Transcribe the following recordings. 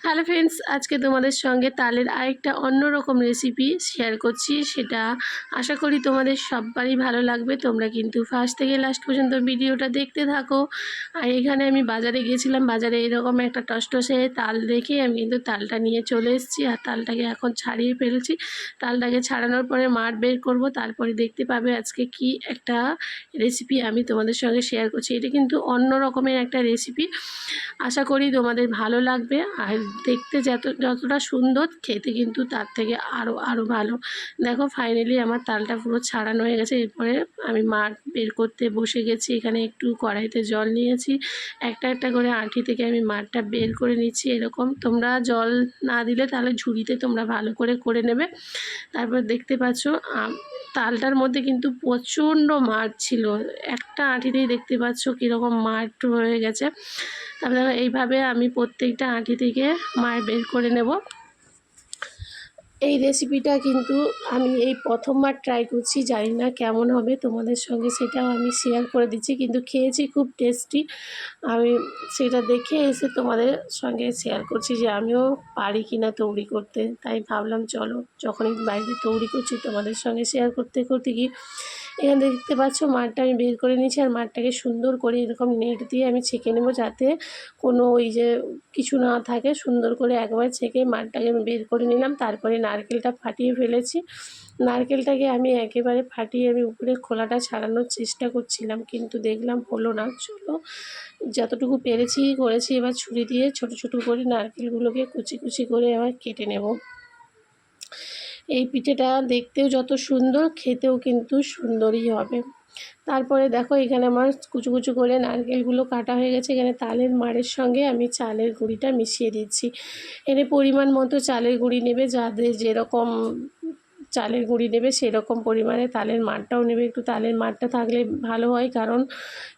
Hello friends আজকে তোমাদের সঙ্গে তালের আরেকটা অন্যরকম রেসিপি শেয়ার করছি। সেটা আশা করি তোমাদের সবারই ভালো লাগবে। তোমরা কিন্তু ফার্স্ট থেকে লাস্ট পর্যন্ত ভিডিওটা দেখতে থাকো। আর এখানে আমি বাজারে গিয়েছিলাম বাজারে এরকম একটা টসটসে তাল দেখে আমি কিন্তু তালটা নিয়ে চলে এসেছি। আর তালটাকে এখন ছাড়িয়ে ফেলছি। তালটাকে ছাড়ানোর পরে মাঠ বের করব। তারপরে দেখতে পাবে আজকে কি একটা রেসিপি আমি তোমাদের সঙ্গে শেয়ার করছি। এটা কিন্তু অন্য রকমের একটা রেসিপি আশা করি তোমাদের ভালো লাগবে। আর দেখতে যত, যতটা সুন্দর, খেতে কিন্তু তার থেকে আরও আরও ভালো। দেখো ফাইনালি আমার তালটা পুরো ছাড়ানো হয়ে গেছে। এরপরে আমি মাঠ বের করতে বসে গেছি। এখানে একটু কড়াইতে জল নিয়েছি। একটা একটা করে আঁটি থেকে আমি মাঠটা বের করে নিচ্ছি। এরকম তোমরা জল না দিলে তাহলে ঝুড়িতে তোমরা ভালো করে করে নেবে। তারপর দেখতে পাচ্ছ তালটার মধ্যে কিন্তু প্রচণ্ড মাঠ ছিল। একটা আঁটিতেই দেখতে পাচ্ছ কীরকম মাঠ হয়ে গেছে। তারপরে এইভাবে আমি প্রত্যেকটা আঁটি থেকে মার বের করে নেব। এই রেসিপিটা কিন্তু আমি এই প্রথমবার ট্রাই করছি, জানি না কেমন হবে, তোমাদের সঙ্গে সেটাও আমি শেয়ার করে দিচ্ছি, কিন্তু খেয়েছি খুব টেস্টি আমি সেটা দেখে এসে তোমাদের সঙ্গে শেয়ার করছি যে আমিও পারি কি না তৈরি করতে। তাই ভাবলাম, চলো, যখনই বাড়িতে তৈরি করছি, তোমাদের সঙ্গে শেয়ার করতে করতে কি এখানে দেখতে পাচ্ছ মাঠটা আমি বের করে নিয়েছি আর মাঠটাকে সুন্দর করে এরকম নেট দিয়ে আমি ছেঁকে নেব যাতে কোনো ওই যে কিছু না থাকে। সুন্দর করে একবার ছেঁকে মাঠটাকে আমি বের করে নিলাম। তারপরে নারকেলটা ফাটিয়ে ফেলেছি। নারকেলটাকে আমি একেবারে ফাটিয়ে আমি উপরে খোলাটা ছাড়ানোর চেষ্টা করছিলাম, কিন্তু দেখলাম হলো না। চলো, যতটুকু পেরেছি করেছি এবার ছুরি দিয়ে ছোট ছোট করে নারকেলগুলোকে কুচি কুচি করে এবার কেটে নেব। এই পিঠেটা দেখতেও যত সুন্দর, খেতেও কিন্তু সুন্দরই হবে। তারপরে দেখো এখানে আমার কুচু কুচু করে নারকেলগুলো কাটা হয়ে গেছে। এখানে তালের মাড়ের সঙ্গে আমি চালের গুঁড়িটা মিশিয়ে দিচ্ছি। এনে পরিমাণ মতো চালের গুঁড়ি নেবে, যাদের যেরকম চালের গুঁড়ি নেবে সেরকম পরিমাণে তালের মাঠটাও নেবে। একটু তালের মাঠটা থাকলে ভালো হয়, কারণ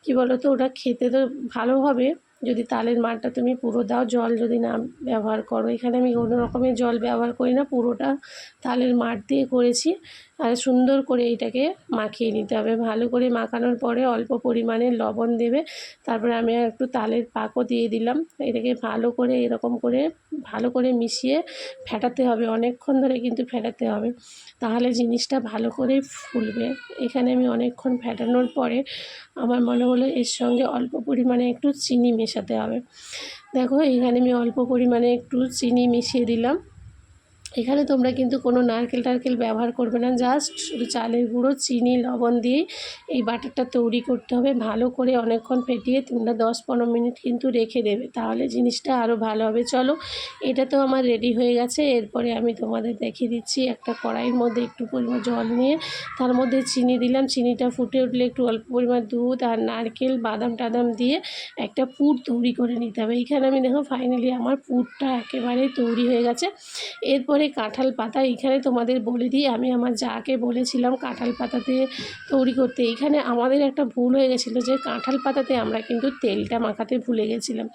কি বলো তো ওটা খেতে তো ভালো হবে। যদি তালের মাঠটা তুমি পুরো দাও, জল যদি না ব্যবহার করো। এখানে আমি কোনো রকমের জল ব্যবহার করি না, পুরোটা তালের মাঠ দিয়ে করেছি। আর সুন্দর করে এইটাকে মাখিয়ে নিতে হবে। ভালো করে মাখানোর পরে অল্প পরিমাণে লবণ দেবে। তারপরে আমি একটু তালের পাকও দিয়ে দিলাম। এটাকে ভালো করে, এরকম করে, ভালো করে মিশিয়ে ফেটাতে হবে। অনেকক্ষণ ধরে কিন্তু ফেটাতে হবে। তাহলে জিনিসটা ভালো করে ফুলবে। এখানে আমি অনেকক্ষণ ফেটানোর পরে আমার মনে হলো এর সঙ্গে অল্প পরিমাণে একটু চিনি মেশাতে হবে। দেখো এখানে আমি অল্প পরিমাণে একটু চিনি মিশিয়ে দিলাম। এখানে তোমরা কিন্তু কোনো নারকেল টারকেল ব্যবহার করবে না জাস্ট শুধু চালের গুঁড়ো, চিনি, লবণ দিয়ে এই বাটারটা তৈরি করতে হবে। ভালো করে অনেকক্ষণ ফেটিয়ে তোমরা দশ পনেরো মিনিট কিন্তু রেখে দেবে, তাহলে জিনিসটা আরও ভালো হবে। চলো, এটা তো আমার রেডি হয়ে গেছে। এরপরে আমি তোমাদের দেখিয়ে দিচ্ছি একটা কড়াইয়ের মধ্যে একটু পরিমাণ জল নিয়ে, তার মধ্যে চিনি দিলাম। চিনিটা ফুটে উঠলে একটু অল্প পরিমাণ দুধ আর নারকেল, বাদাম টাদাম দিয়ে একটা পুর তৈরি করে নিতে হবে। এইখানে আমি দেখো ফাইনালি আমার পুরটা একেবারেই তৈরি হয়ে গেছে। এরপরে কাঁঠাল পাতা এখানে তোমাদের বলে দিই। আমি আমার যাকে বলেছিলাম কাঁঠাল পাতাতে তৈরি করতে। এখানে আমাদের একটা ভুল হয়ে গেছিল যে কাঁঠাল পাতাতে আমরা কিন্তু তেলটা মাখাতে ভুলে গেছিলাম।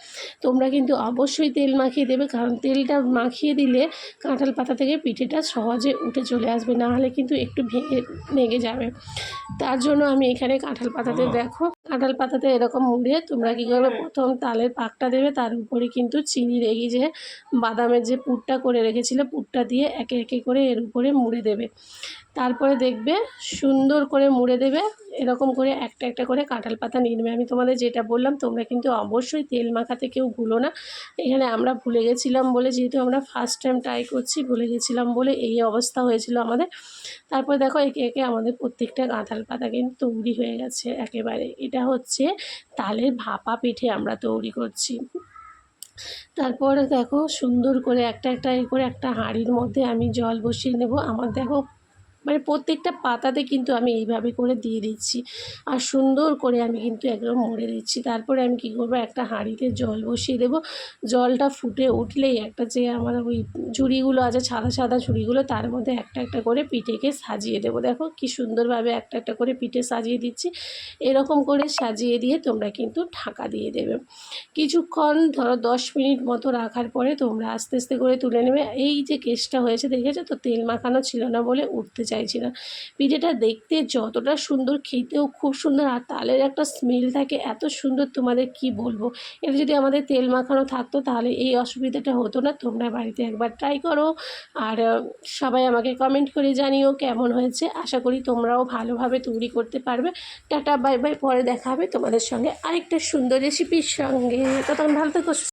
তোমরা কিন্তু অবশ্যই তেল মাখিয়ে দেবে কারণ তেলটা মাখিয়ে দিলে কাঁঠাল পাতা থেকে পিঠেটা সহজে উঠে চলে আসবে না হলে কিন্তু একটু ভেঙে ভেঙে যাবে। তার জন্য আমি এখানে কাঁঠাল পাতাতে দেখো কাঁঠাল পাতাতে এরকম মুড়ে তোমরা কী করবে? প্রথম তালের পাকটা দেবে তার উপরে কিন্তু চিনি রেগে যে বাদামের যে পুরটা করে রেখেছিলে পুরটা দিয়ে একে একে করে এর উপরে মুড়ে দেবে। তারপরে দেখবে সুন্দর করে মুড়ে দেবে, এরকম করে একটা একটা করে কাঁঠাল পাতা নিয়ে নেবে আমি তোমাদের যেটা বললাম, তোমরা কিন্তু অবশ্যই তেল মাখাতে কেউ ভুলো না। এখানে আমরা ভুলে গেছিলাম বলে, যেহেতু আমরা ফার্স্ট টাইম ট্রাই করছি, ভুলে গেছিলাম বলে এই অবস্থা হয়েছিল আমাদের। তারপর দেখো, একে একে আমাদের প্রত্যেকটা কাঁঠাল পাতা কিন্তু তৈরি হয়ে গেছে একেবারে। এটা হচ্ছে তালের ভাপা পিঠে আমরা তৈরি করছি। তারপরে দেখো, সুন্দর করে একটা একটা করে একটা হাঁড়ির মধ্যে আমি জল বসিয়ে নেব। আমার দেখো মানে প্রত্যেকটা পাতাতে কিন্তু আমি এইভাবে করে দিয়ে দিচ্ছি। আর সুন্দর করে আমি কিন্তু একদম মরে দিচ্ছি। তারপরে আমি কী করব? একটা হাঁড়িতে জল বসিয়ে দেবো। জলটা ফুটে উঠলেই একটা যে আমার ওই ঝুড়িগুলো আছে, সাদা সাদা ঝুড়িগুলো তার মধ্যে একটা একটা করে পিঠেকে সাজিয়ে দেবো। দেখো কি সুন্দরভাবে একটা একটা করে পিঠে সাজিয়ে দিচ্ছি। এরকম করে সাজিয়ে দিয়ে তোমরা কিন্তু ঢাকা দিয়ে দেবে। কিছুক্ষণ ধরো দশ মিনিট মতো রাখার পরে তোমরা আস্তে আস্তে করে তুলে নেবে। এই যে কেসটা হয়েছে, দেখেছ তো? তেল মাখানো ছিল না বলে উঠতে চাই চাইছি না পিঠেটা দেখতে যতটা সুন্দর, খেতেও খুব সুন্দর, আর তালের একটা স্মেল থাকে, এত সুন্দর তোমাদের কি বলব? এটা যদি আমাদের তেল মাখানো থাকতো, তাহলে এই অসুবিধাটা হতো না। তোমরা বাড়িতে একবার ট্রাই করো। আর সবাই আমাকে কমেন্ট করে জানিও কেমন হয়েছে। আশা করি তোমরাও ভালোভাবে তৈরি করতে পারবে। টাটা বাই বাই পরে দেখা হবে তোমাদের সঙ্গে আরেকটা সুন্দর রেসিপির সঙ্গে। তো ততক্ষণ ভালো থেকো।